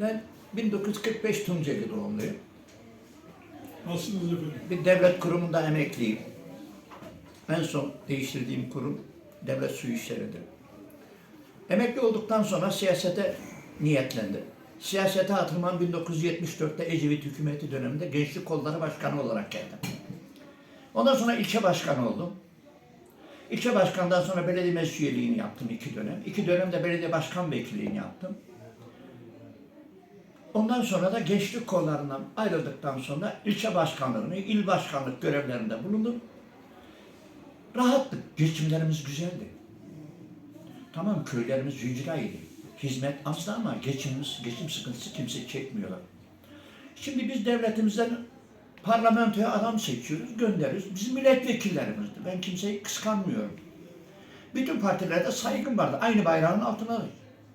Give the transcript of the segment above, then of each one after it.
Ben 1945 Tunceli doğumluyum. Nasılsınız efendim? Bir devlet kurumunda emekliyim. En son değiştirdiğim kurum devlet su işleridir. Emekli olduktan sonra siyasete niyetlendim. Siyasete atılmam 1974'te Ecevit hükümeti döneminde Gençlik Kolları Başkanı olarak geldim. Ondan sonra ilçe başkanı oldum. İlçe başkanından sonra belediye meclis üyeliğini yaptım iki dönem. İki dönemde belediye başkan vekilliğini yaptım. Ondan sonra da gençlik kollarından ayrıldıktan sonra ilçe başkanlığını, il başkanlık görevlerinde bulundum. Rahattık, geçimlerimiz güzeldi. Tamam köylerimiz yücraydı. Hizmet azdı ama geçimimiz, geçim sıkıntısı kimse çekmiyorlar. Şimdi biz devletimizden parlamentoya adam seçiyoruz, gönderiyoruz. Bizim milletvekillerimizdi. Ben kimseyi kıskanmıyorum. Bütün partilerde saygım vardı. Aynı bayrağın altına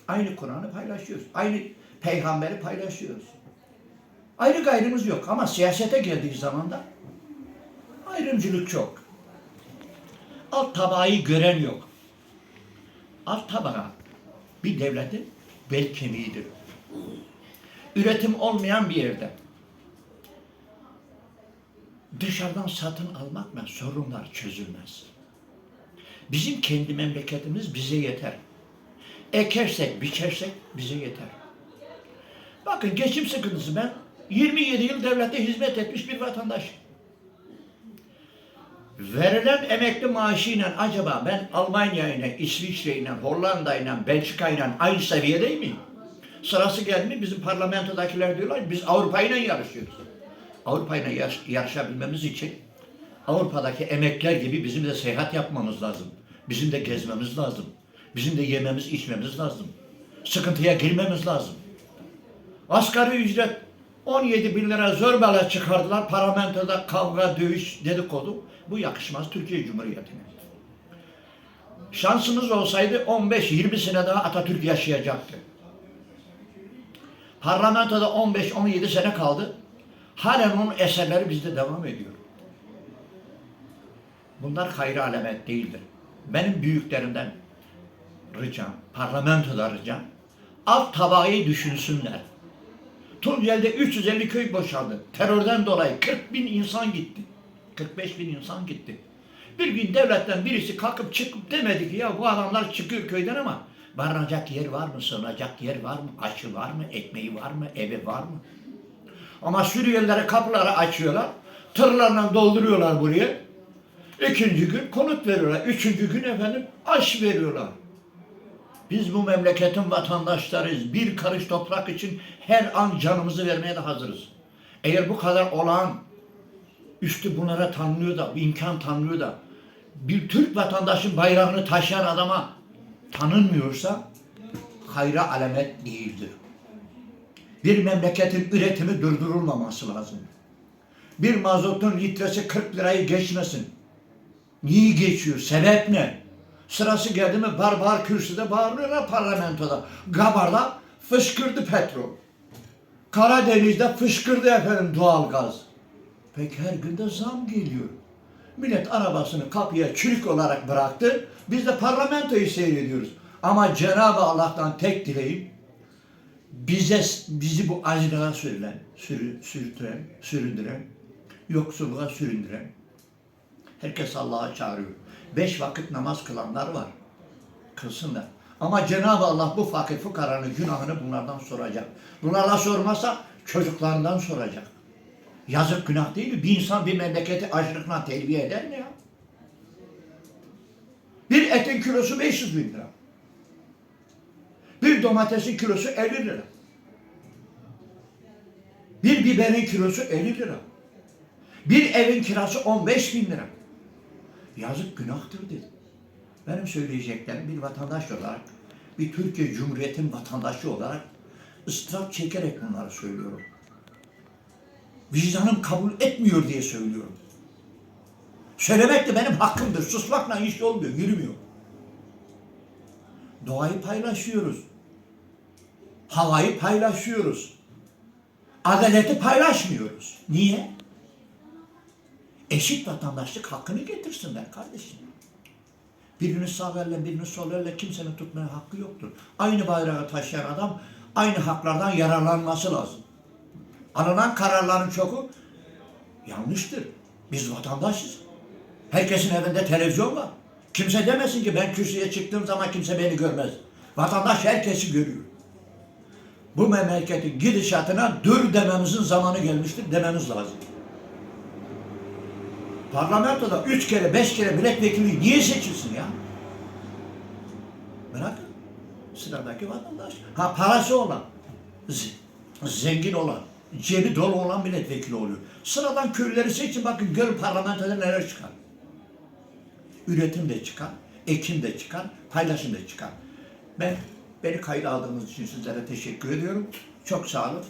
aynı Kur'an'ı paylaşıyoruz. Aynı peygamberi paylaşıyoruz. Ayrı gayrımız yok ama siyasete geldiği zaman da ayrımcılık çok. Alt tabağı gören yok. Alt tabaka bir devletin bel kemiğidir. Üretim olmayan bir yerde dışarıdan satın almakla sorunlar çözülmez. Bizim kendi memleketimiz bize yeter. Ekersek, biçersek bize yeter. Bakın geçim sıkıntısı ben 27 yıl devlette hizmet etmiş bir vatandaş. Verilen emekli maaşıyla acaba ben Almanya ile, İsviçre ile, Hollanda ile, Belçika ile aynı seviyede miyim? Sırası geldi mi bizim parlamentodakiler diyorlar biz Avrupa ile yarışıyoruz. Avrupa ile yarış, yarışabilmemiz için Avrupa'daki emekler gibi bizim de seyahat yapmamız lazım. Bizim de gezmemiz lazım. Bizim de yememiz, içmemiz lazım. Sıkıntıya girmemiz lazım. Asgari ücret 17 bin lira zorbayla çıkardılar. Parlamentoda kavga, dövüş, dedikodu. Bu yakışmaz Türkiye Cumhuriyeti'ne. Şansımız olsaydı 15-20 sene daha Atatürk yaşayacaktı. Parlamentoda 15-17 sene kaldı. Halen onun eserleri bizde devam ediyor. Bunlar hayır alamet değildir. Benim büyüklerimden ricam, parlamentoda ricam, alt tabağı düşünsünler. Tunceli'de 350 köy boşaldı. Terörden dolayı 40 bin insan gitti. 45 bin insan gitti. Bir gün devletten birisi kalkıp çıkıp demedi ki ya bu adamlar çıkıyor köyden ama barınacak yer var mı, sığınacak yer var mı, aşı var mı, ekmeği var mı, evi var mı? Ama Suriyelilere kapıları açıyorlar, tırlarla dolduruyorlar buraya. İkinci gün konut veriyorlar, üçüncü gün efendim aş veriyorlar. Biz bu memleketin vatandaşlarıyız. Bir karış toprak için her an canımızı vermeye de hazırız. Eğer bu kadar olağan üstü bunlara tanınıyor da, bir imkan tanınıyor da bir Türk vatandaşın bayrağını taşıyan adama tanınmıyorsa hayra alamet değildir. Bir memleketin üretimi durdurulmaması lazım. Bir mazotun litresi 40 lirayı geçmesin. Niye geçiyor? Sebep ne? Sırası geldi mi barbar kürsüde bağırıyorlar parlamentoda. Gabar'da fışkırdı petrol. Karadeniz'de fışkırdı efendim doğalgaz. Peki her günde zam geliyor. Millet arabasını kapıya çürük olarak bıraktı. Biz de parlamentoyu seyrediyoruz. Ama Cenab-ı Allah'tan tek dileğim bize bizi bu acılığa sürülen, sürü, sürtüren, süründüren, yoksulluğa süründüren herkes Allah'a çağırıyor. Beş vakit namaz kılanlar var. Kılsınlar. Ama Cenab-ı Allah bu fakir fukaranın günahını bunlardan soracak. Bunlarla sormasa çocuklarından soracak. Yazık günah değil mi? Bir insan bir memleketi açlıkla terbiye eder mi ya? Bir etin kilosu 500 bin lira. Bir domatesin kilosu 50 lira. Bir biberin kilosu 50 lira. Bir evin kirası 15 bin lira. Yazık günahtır dedi. Benim söyleyeceklerim bir vatandaş olarak, bir Türkiye Cumhuriyeti'nin vatandaşı olarak ıstırap çekerek bunları söylüyorum. Vicdanım kabul etmiyor diye söylüyorum. Söylemek de benim hakkımdır. Susmakla iş olmuyor, yürümüyor. Doğayı paylaşıyoruz. Havayı paylaşıyoruz. Adaleti paylaşmıyoruz. Niye? Eşit vatandaşlık hakkını getirsinler kardeşim. Birini sağ elle, birini sol elle kimsenin tutmaya hakkı yoktur. Aynı bayrağı taşıyan adam aynı haklardan yararlanması lazım. Alınan kararların çoku yanlıştır. Biz vatandaşız. Herkesin evinde televizyon var. Kimse demesin ki ben kürsüye çıktığım zaman kimse beni görmez. Vatandaş herkesi görüyor. Bu memleketin gidişatına dur dememizin zamanı gelmiştir dememiz lazım. Parlamentoda üç kere, beş kere milletvekili niye seçilsin ya? Bırakın. Sıradaki vatandaş. Ha parası olan, zengin olan, cebi dolu olan milletvekili oluyor. Sıradan köylüleri seçin bakın görün parlamentoda neler çıkar. Üretim de çıkar, ekim de çıkar, paylaşım da çıkar. Ben beni kayda aldığınız için sizlere teşekkür ediyorum. Çok sağ olun.